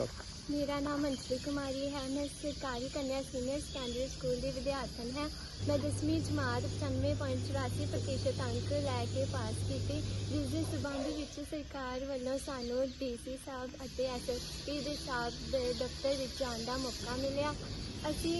Start. ਮੇਰਾ ਨਾਮ ਅੰਸ਼ਲੀ ਕੁਮਾਰੀ ਹੈ, ਮੈਂ ਸਰਕਾਰੀ ਕੰਨਿਆ ਸੀਨੀਅਰ ਸੈਕੰਡਰੀ ਸਕੂਲ ਦੀ ਵਿਦਿਆਰਥਣ ਹਾਂ। ਮੈਂ ਦਸਵੀਂ ਜਮਾਤ 95.84 ਪ੍ਰਤੀਸ਼ਤ ਅੰਕ ਲੈ ਕੇ ਪਾਸ ਕੀਤੀ, ਜਿਸ ਦੇ ਸਬੰਧ ਵਿੱਚ ਸਰਕਾਰ ਵੱਲੋਂ ਸਾਨੂੰ ਡੀਸੀ ਸਾਹਿਬ ਅਤੇ ਐਸਐਸਪੀ ਦੇ ਸਾਹਿਬ ਦੇ ਦਫ਼ਤਰ ਵਿੱਚ ਜਾਣ ਦਾ ਮੌਕਾ ਮਿਲਿਆ। ਅਸੀਂ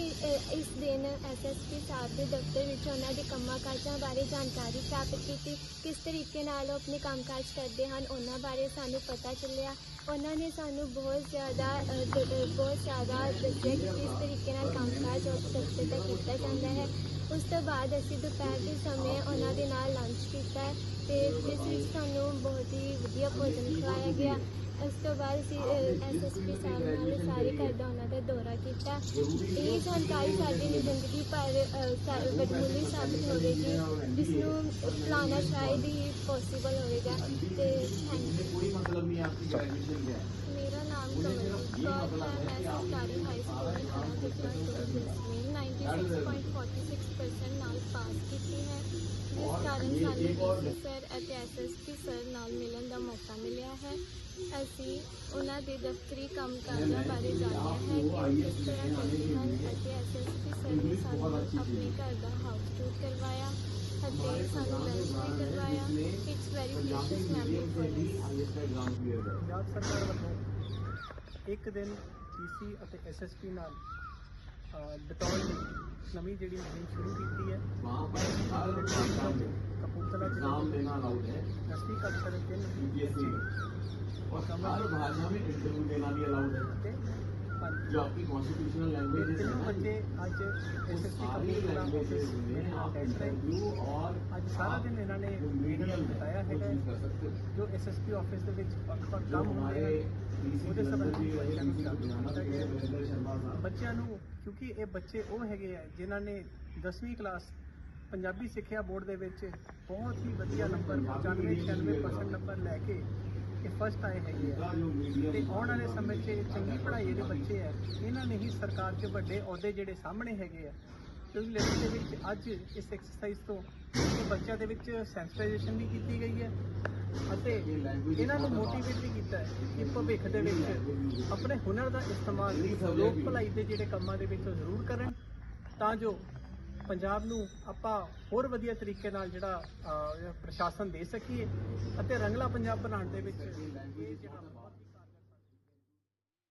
ਇਸ ਦਿਨ ਐਸਐਸਪੀ ਸਾਹਿਬ ਦੇ ਦਫ਼ਤਰ ਵਿੱਚ ਉਹਨਾਂ ਦੇ ਕੰਮਾਂ ਕਾਜਾਂ ਬਾਰੇ ਜਾਣਕਾਰੀ ਪ੍ਰਾਪਤ ਕੀਤੀ, ਕਿਸ ਤਰੀਕੇ ਨਾਲ ਉਹ ਆਪਣੇ ਕੰਮਕਾਜ ਕਰਦੇ ਹਨ, ਉਹਨਾਂ ਬਾਰੇ ਸਾਨੂੰ ਪਤਾ ਚੱਲਿਆ। ਉਹਨਾਂ ਨੇ ਸਾਨੂੰ ਬਹੁਤ ਜ਼ਿਆਦਾ ਬਹੁਤ ਜ਼ਿਆਦਾ ਦੱਸਿਆ ਕਿ ਕਿਸ ਤਰੀਕੇ ਨਾਲ ਕੰਮਕਾਜ ਉਸ ਦਫ਼ਤਰ ਦਾ ਕੀਤਾ ਜਾਂਦਾ ਹੈ। ਉਸ ਤੋਂ ਬਾਅਦ ਅਸੀਂ ਦੁਪਹਿਰ ਦੇ ਸਮੇਂ ਉਹਨਾਂ ਦੇ ਨਾਲ ਲੰਚ ਕੀਤਾ ਤੇ ਜਿਸ ਵਿੱਚ ਸਾਨੂੰ ਬਹੁਤ ਹੀ ਵਧੀਆ ਭੋਜਨ ਖਵਾਇਆ ਗਿਆ। ਉਸ ਤੋਂ ਬਾਅਦ ਅਸੀਂ ਐਸਐਸਪੀ ਸਾਹਿਬ ਨਾਲ ਸਾਰੇ ਘਰ ਦਾ ਉਹਨਾਂ ਦਾ ਦੌਰਾ ਕੀਤਾ। ਇਹ ਜਾਣਕਾਰੀ ਸਾਡੀ ਲਈ ਜ਼ਿੰਦਗੀ ਪਰ ਬਦਮੂਲੀ ਸਾਬਤ ਹੋਵੇਗੀ। ਜਿਸ ਨੂੰ ਪਲਾਨਾ ਸ਼ਾਇਦ ਹੀ ਪੋਸੀਬਲ ਹੋਵੇਗਾ ਤੇ ਥੈਂਕ ਯੂ ਮੇਰਾ ਨਾਮ ਕਮਲਜੀਤ ਕੌਰ ਹੈ, ਮੈਂ ਸਰਕਾਰੀ ਹਾਈ ਸਕੂਲ ਦੇ ਖਾਣਾ ਦੇ 96.46% ਨਾਲ ਪਾਸ ਕੀਤੀ ਹੈ। ਜਿਸ ਕਾਰਨ ਸਾਨੂੰ ਸਰ ਅਤੇ ਐਸਐਸਪੀ ਸਰ ਨਾਲ ਮਿਲਣ ਦਾ ਮੌਕਾ ਮਿਲਿਆ। ਅਸੀਂ ਉਹਨਾਂ ਦੇ ਦਫ਼ਤਰੀ ਕੰਮਕਾਜਾਂ ਬਾਰੇ ਜਾਣਿਆ ਹੈ ਕਿ ਉਹ ਕਿਸ ਤਰ੍ਹਾਂ ਕਰਦੇ ਹਨ ਅਤੇ ਐਸਐਸਪੀ ਸਰ ਨੇ ਸਾਨੂੰ ਆਪਣੇ ਘਰ ਦਾ ਹਾਊਸ ਟੂਰ ਕਰਵਾਇਆ ਅਤੇ ਸਾਨੂੰ ਲੰਚ ਵੀ ਕਰਵਾਇਆ it's very precious memory for Punjab ਸਰਕਾਰ ਵੱਲੋਂ ਇੱਕ ਦਿਨ ਡੀਸੀ ਅਤੇ ਐਸਐਸਪੀ ਨਾਲ ਬਤੌਰ ਨਵੀਂ ਜਿਹੜੀ ਮੁਹਿੰਮ ਸ਼ੁਰੂ ਕੀਤੀ ਹੈ ਕਪੂਰਥਲਾ ਜ਼ਿਲ੍ਹਾ ਨਾਮ ਦੇਣਾ ਅਲਾਉਡ ਹੈ 80 ਕਰਤਾ ਦੇ ਤਿੰਨ यूपीएससी में और हर भाषा में इंटरव्यू देना भी अलाउड है ਤੇ ਪੰਜ जो आपकी कॉन्स्टिट्यूशनल ਇਹ लैंग्वेज है ਤਿੰਨ ना, ਬੱਚੇ ਅੱਜ वो ਐਸਐਸਪੀ सारी ਕਪੂਰਥਲਾ लैंग्वेजेस में आप ਆਫਿਸ इंटरव्यू और ਅੱਜ ਸਾਰਾ ਦਿਨ ਇਹਨਾਂ ਨੇ जो ਮੀਡੀਆ मीडियम ਨੂੰ है ਬਤਾਇਆ वो ਹੈਗਾ चूज कर सकते हो ਜੋ ਐਸਐਸਪੀ ਆਫਿਸ ਦੇ ਵਿੱਚ ਵੱਖ-ਵੱਖ जो ਕੰਮ ਹੁੰਦੇ हमारे ਹਨ डीसी ਉਹਦੇ जलंधर ਸੰਬੰਧੀ जी रहे ਬੱਚਿਆਂ ਨੂੰ डीसी लुधियाना ਜਾਣਕਾਰੀ के ਦਿੱਤੀ वीरेंद्र शर्मा साहब ਬੱਚਿਆਂ ਨੂੰ ਕਿਉਂਕਿ ਇਹ ਬੱਚੇ ਉਹ ਹੈਗੇ ਆ ਜਿਨ੍ਹਾਂ ਨੇ 10ਵੀਂ ਕਲਾਸ ਪੰਜਾਬੀ ਸਿੱਖਿਆ ਬੋਰਡ ਦੇ ਵਿੱਚ ਬਹੁਤ ਹੀ ਵਧੀਆ ਨੰਬਰ 95 96% ਨੰਬਰ ਲੈ ਕੇ ਇਹ ਫਸਟ ਆਏ ਹੈਗੇ ਆ। ਤੇ ਆਉਣ ਵਾਲੇ ਸਮੇਂ 'ਚ ਚੰਗੀ ਪੜ੍ਹਾਈ ਦੇ ਬੱਚੇ ਹੈ ਇਹਨਾਂ ਨੇ ਹੀ ਸਰਕਾਰ 'ਚ ਵੱਡੇ ਅਹੁਦੇ ਜਿਹੜੇ ਸਾਹਮਣੇ ਹੈਗੇ ਆ। ਕਿਉਂਕਿ ਲੈਵਲ ਦੇ ਵਿੱਚ ਅੱਜ ਇਸ ਐਕਸਰਸਾਈਜ਼ ਤੋਂ ਬੱਚਿਆਂ ਦੇ ਵਿੱਚ ਸੈਂਸਿਟਾਈਜੇਸ਼ਨ ਵੀ ਕੀਤੀ ਗਈ ਹੈ ਅਤੇ ਇਹਨਾਂ ਨੂੰ ਮੋਟੀਵੇਟ ਵੀ ਕੀਤਾ ਹੈ ਕਿ ਭਵਿੱਖ ਦੇ ਵਿੱਚ ਆਪਣੇ ਹੁਨਰ ਦਾ ਇਸਤੇਮਾਲ ਲੋਕ ਭਲਾਈ ਦੇ ਜਿਹੜੇ ਕੰਮਾਂ ਦੇ ਵਿੱਚ ਉਹ ਜ਼ਰੂਰ ਕਰਨ ਤਾਂ ਜੋ ਪੰਜਾਬ ਨੂੰ ਆਪਾਂ ਹੋਰ ਵਧੀਆ ਤਰੀਕੇ ਨਾਲ ਜਿਹੜਾ ਪ੍ਰਸ਼ਾਸਨ ਦੇ ਸਕੀਏ ਅਤੇ ਰੰਗਲਾ ਪੰਜਾਬ ਬਣਾਉਣ ਦੇ ਵਿੱਚ ਇਹ ਜਿਹੜਾ